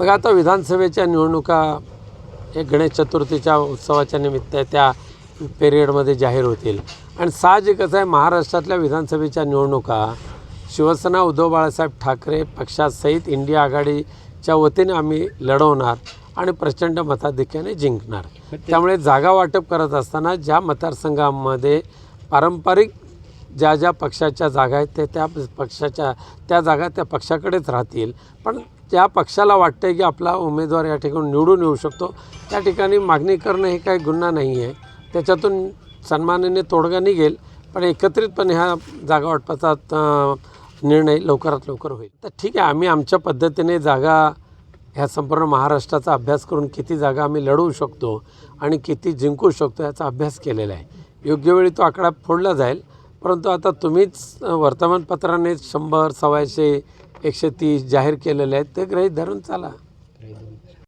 बघा आता विधानसभेच्या निवडणुका हे गणेश चतुर्थीच्या उत्सवाच्या निमित्त त्या पिरियडमध्ये जाहीर होतील. आणि साहजिकच आहे महाराष्ट्रातल्या विधानसभेच्या निवडणुका शिवसेना उद्धव बाळासाहेब ठाकरे पक्षासहित इंडिया आघाडीच्या वतीने आम्ही लढवणार आणि प्रचंड मताधिक्याने जिंकणार. त्यामुळे जागा वाटप करत असताना ज्या मतदारसंघामध्ये पारंपरिक ज्या ज्या पक्षाच्या जागा आहेत ते त्या पक्षाच्या त्या जागा त्या पक्षाकडेच राहतील. पण ज्या पक्षाला वाटतं आहे की आपला उमेदवार या ठिकाणी निवडून येऊ शकतो त्या ठिकाणी मागणी करणं हे काही गुन्हा नाही आहे त्याच्यातून सन्मानाने तोडगा निघेल पण एकत्रितपणे ह्या जागा वाटपाचा निर्णय लवकरात लवकर होईल. तर ठीक आहे आम्ही आमच्या पद्धतीने जागा ह्या संपूर्ण महाराष्ट्राचा अभ्यास करून किती जागा आम्ही लढवू शकतो आणि किती जिंकू शकतो याचा अभ्यास केलेला आहे. योग्य वेळी तो आकडा फोडला जाईल. परंतु आता तुम्हीच वर्तमानपत्राने शंभर सव्वाशे एकशे तीस जाहीर केलेले आहेत. ते गृहीत धरून चाला.